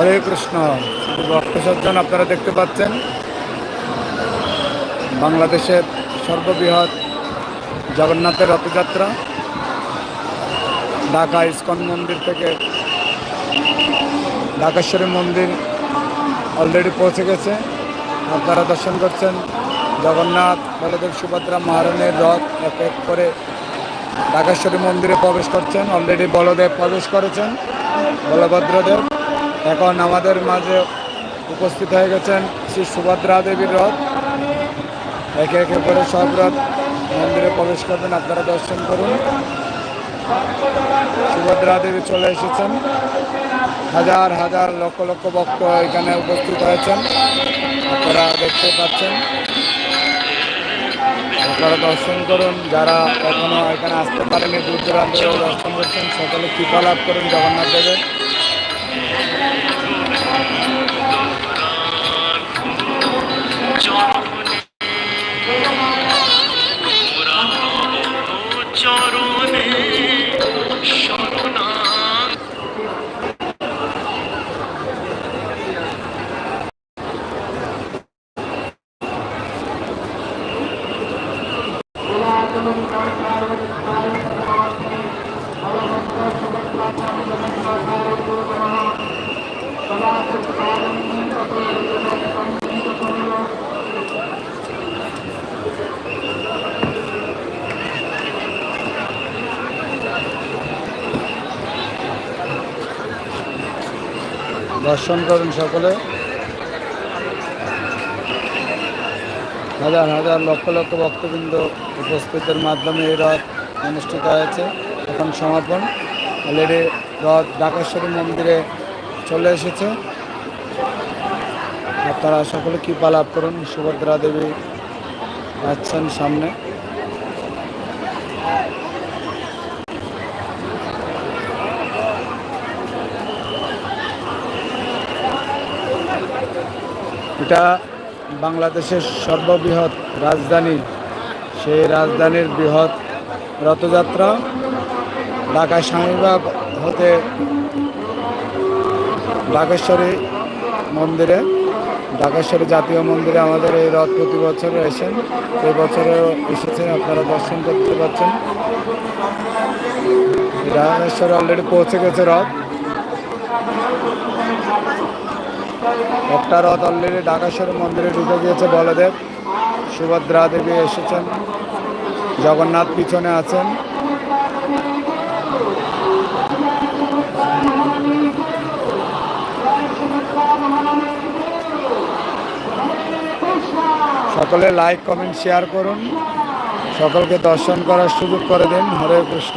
হরে কৃষ্ণ। শুধু ভক্ত সজ্জন আপনারা দেখতে পাচ্ছেন। বাংলাদেশের সর্ববৃহৎ জগন্নাথের রথযাত্রা। ঢাকা ইস্কন মন্দির থেকে ঢাকেশ্বরী মন্দির অলরেডি পৌঁছে গেছে। আপনারা দর্শন করছেন জগন্নাথ, বলদেব সুভদ্রা মহারণের রথ এক এক করে ঢাকেশ্বরী মন্দিরে প্রবেশ করছেন। অলরেডি বলদেব প্রবেশ করেছেন, বলভদ্রদেব। এখন আমাদের মাঝে উপস্থিত হয়ে গেছেন শ্রী সুভদ্রা দেবীর রথ। একে একে করে সব রথ মন্দিরে প্রবেশ করবেন, আপনারা দর্শন করুন। সুভদ্রা দেবী চলে এসেছেন। হাজার হাজার লক্ষ লক্ষ ভক্ত এখানে উপস্থিত হয়েছেন। আপনারা দেখতে পাচ্ছেন। আপনারা দর্শন করুন। যারা এখনও এখানে আসতে পারেনি, দূর দূরান্তেও দর্শন করছেন, সকলে কৃপা লাভ করুন জগন্নাথ দেবের। দর্শন করুন সকলে। হাজার হাজার লক্ষ লক্ষ ভক্তবৃন্দ উপস্থিতের মাধ্যমে এই রথ অনুষ্ঠিত হয়েছে। এখন সমাপন। অলরেডি রথ ঢাকেশ্বরী মন্দিরে চলে এসেছে। আপনারা সকলে কৃপা লাভ করুন। সুভদ্রা দেবী আছেন সামনে। এটা বাংলাদেশের সর্ববৃহৎ রাজধানী। সেই রাজধানীর বৃহৎ রথযাত্রা। ঢাকা স্বামীবাগ হতে ঢাকেশ্বরী মন্দিরে, ঢাকেশ্বরী জাতীয় মন্দিরে আমাদের এই রথ প্রতি বছর এসেন এই বছরেও এসেছেন, আপনারা দর্শন করতে পারছেন। ঢাকেশ্বরে অলরেডি পৌঁছে গেছে রথ। একটা রথ অলরেডি ঢাকেশ্বর মন্দিরে ঢুকে গিয়েছে বলদেব। সুভদ্রা দেবী এসেছেন। জগন্নাথ পিছনে আছেন। সকলে লাইক কমেন্ট শেয়ার করুন। সকলকে দর্শন করার সুযোগ করে দিন। হরে কৃষ্ণ।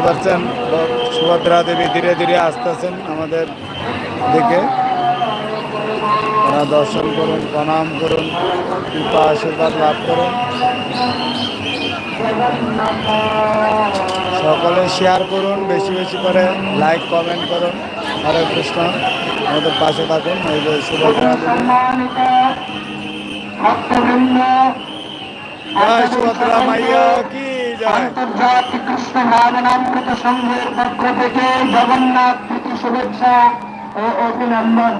দেখতে পাচ্ছেন সুভদ্রা দেবী ধীরে ধীরে আসতেছেন আমাদের দিকে। দর্শন করুন, প্রণাম করুন, কৃপা আশীর্বাদ লাভ করুন। সকলে শেয়ার করুন, বেশি বেশি করে লাইক কমেন্ট করুন। হরে কৃষ্ণ, আমাদের পাশে থাকুন। এই যে সুভদ্রা দেবী। জয় সুভদ্রা মাইয়া, কি আন্তর্জাতিক কৃষ্ণ ভাবনামৃত সংঘের পক্ষ থেকে জগন্নাথ প্রীতি শুভেচ্ছা ও অভিনন্দন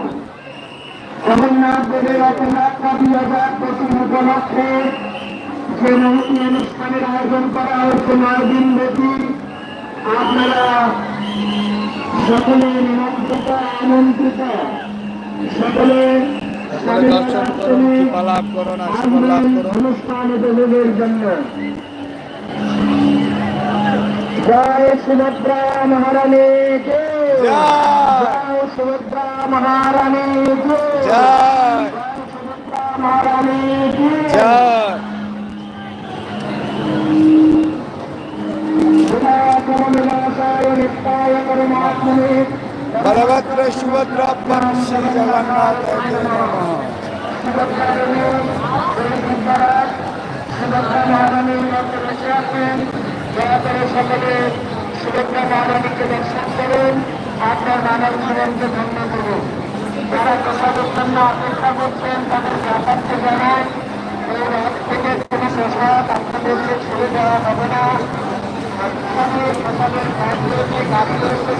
জগন্নাথ দেবের রথযাত্রা দুই হাজার পঁচিশ উপলক্ষে যে মহতি অনুষ্ঠানের আয়োজন করা হয়েছে নয় দিন ব্যাপী আপনারা সকলে নিমন্ত্রিত আমন্ত্রিত সকলে সকলে দর্শন করুন কৃপা লাভ করুন আশীর্বাদ লাভ করুন অনুষ্ঠান উপভোগের জন্য সুভদ্রা মহারানী। সুভদ্রা মহারানী সুভদ্রা মহারানী সুভদ্রা মহারানীর মধ্যে বসে আছেন দয়া করে সকলে সুভদ্রা মহারানীকে দর্শন করুন আপনার মানব জীবনকে ধন্য করুন যারা প্রসাদের জন্য অপেক্ষা করছেন তাদের ব্যাপারকে জানান এই রথ থেকে কোনো প্রসাদ আপনাদেরকে ছেড়ে দেওয়া হবে না প্রসাদের গাছগুলোকে সেখান থেকে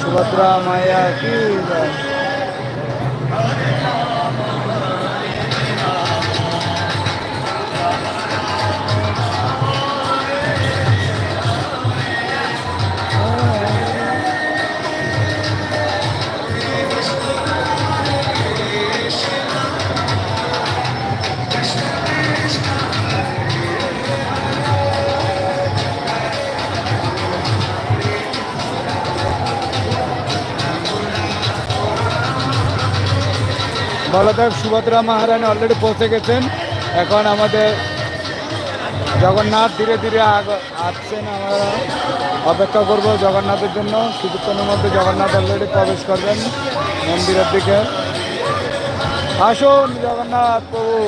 সুভদ্রা কি সুভদ্রা মহারানী অলরেডি পৌঁছে গেছেন। এখন আমাদের জগন্নাথ ধীরে ধীরে আসছেন আমরা। অপেক্ষা করব জগন্নাথের জন্য। কিছুক্ষণের মধ্যে জগন্নাথ অলরেডি প্রবেশ করবেন মন্দিরের দিকে। আসুন জগন্নাথ প্রভু।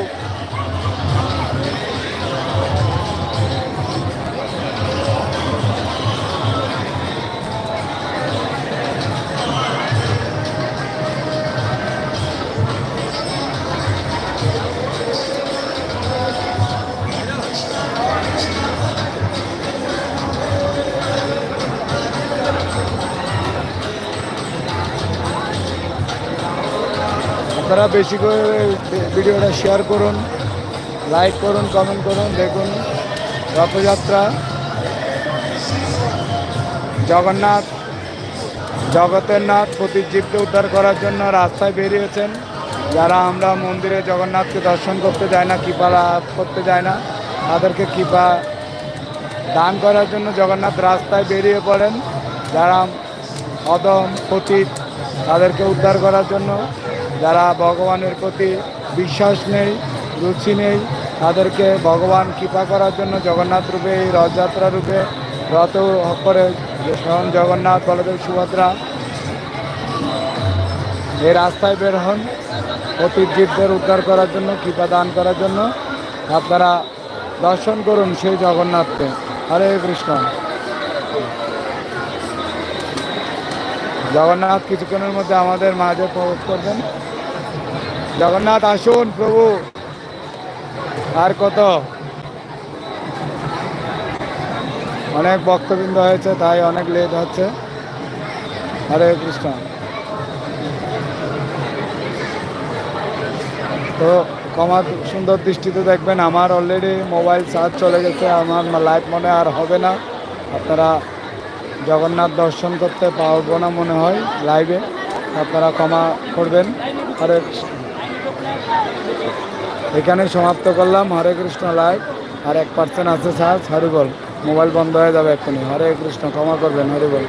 আপনারা বেশি করে ভিডিওটা শেয়ার করুন লাইক করুন কমেন্ট করুন, দেখুন। রথযাত্রা, জগন্নাথ, জগতের নাথ প্রতিজীবকে উদ্ধার করার জন্য রাস্তায় বেরিয়েছেন। যারা আমরা মন্দিরে জগন্নাথকে দর্শন করতে যাই না, কৃপা লাভ করতে যায় না, তাদেরকে কৃপা দান করার জন্য জগন্নাথ রাস্তায় বেরিয়ে পড়েন। যারা অদম পতিত, তাদেরকে উদ্ধার করার জন্য যারা ভগবানের প্রতি বিশ্বাস নেই, রুচি নেই, তাদেরকে ভগবান কৃপা করার জন্য জগন্নাথ রূপে, এই রথযাত্রা রূপে, রথ করে স্বয়ং জগন্নাথ, বলদেব সুভদ্রা। এই রাস্তায় বের হন অতীত জীবদের উদ্ধার করার জন্য, কৃপা দান করার জন্য। আপনারা দর্শন করুন সেই জগন্নাথকে। হরে কৃষ্ণ। জগন্নাথ কিছুক্ষণের মধ্যে আমাদের মাঝে প্রবেশ করবেন। জগন্নাথ, আসুন, প্রভু। আর কত? অনেক বক্তবৃন্দ হয়েছে, তাই অনেক লেট হচ্ছে। হরে কৃষ্ণ। তো কমার সুন্দর দৃষ্টিতে দেখবেন, আমার অলরেডি মোবাইল চার্জ চলে গেছে, আমার লাইভ মনে আর হবে না। আপনারা জগন্নাথ দর্শন করতে পারব না মনে হয় লাইভে আপনারা ক্ষমা করবেন। হরে এখানে সমাপ্ত করলাম। হরে কৃষ্ণ লাইভ আর এক পার্সেন্ট আছে সাজ হরিবল মোবাইল বন্ধ হয়ে যাবে এক্ষুনি। হরে কৃষ্ণ, ক্ষমা করবেন। হরিবল